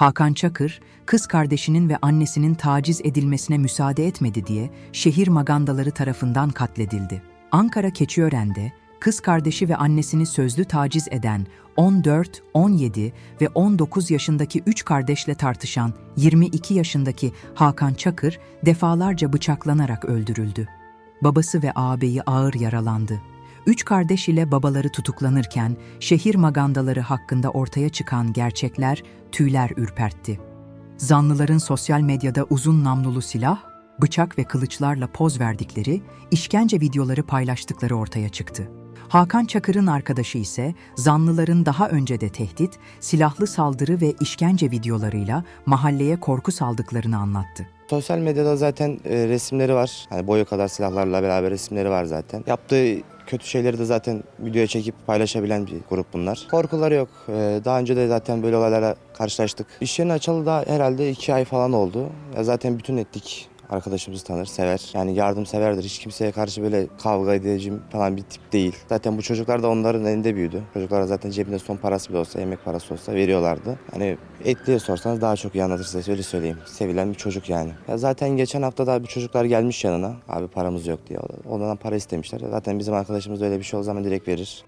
Hakan Çakır, kız kardeşinin ve annesinin taciz edilmesine müsaade etmedi diye şehir magandaları tarafından katledildi. Ankara Keçiören'de kız kardeşi ve annesini sözlü taciz eden 14, 17 ve 19 yaşındaki 3 kardeşle tartışan 22 yaşındaki Hakan Çakır defalarca bıçaklanarak öldürüldü. Babası ve ağabeyi ağır yaralandı. Üç kardeş ile babaları tutuklanırken şehir magandaları hakkında ortaya çıkan gerçekler tüyler ürpertti. Zanlıların sosyal medyada uzun namlulu silah, bıçak ve kılıçlarla poz verdikleri, işkence videoları paylaştıkları ortaya çıktı. Hakan Çakır'ın arkadaşı ise zanlıların daha önce de tehdit, silahlı saldırı ve işkence videolarıyla mahalleye korku saldıklarını anlattı. Sosyal medyada zaten e, resimleri var. Hani boyu kadar silahlarla beraber resimleri var zaten. Yaptığı kötü şeyleri de zaten videoya çekip paylaşabilen bir grup bunlar. Korkuları yok. E, daha önce de zaten böyle olaylara karşılaştık. İş yerini açalı da herhalde iki ay falan oldu. Ya zaten bütün ettik arkadaşımızı tanır, sever. Yani yardımseverdir. Hiç kimseye karşı böyle kavga edeceğim falan bir tip değil. Zaten bu çocuklar da onların elinde büyüdü. Çocuklara zaten cebinde son parası bile olsa, yemek parası olsa veriyorlardı. Hani etliye sorsanız daha çok iyi anlatır size öyle söyleyeyim. Sevilen bir çocuk yani. Ya zaten geçen hafta da bir çocuklar gelmiş yanına. Abi paramız yok diye. Ondan para istemişler. Zaten bizim arkadaşımız da öyle bir şey o zaman direkt verir.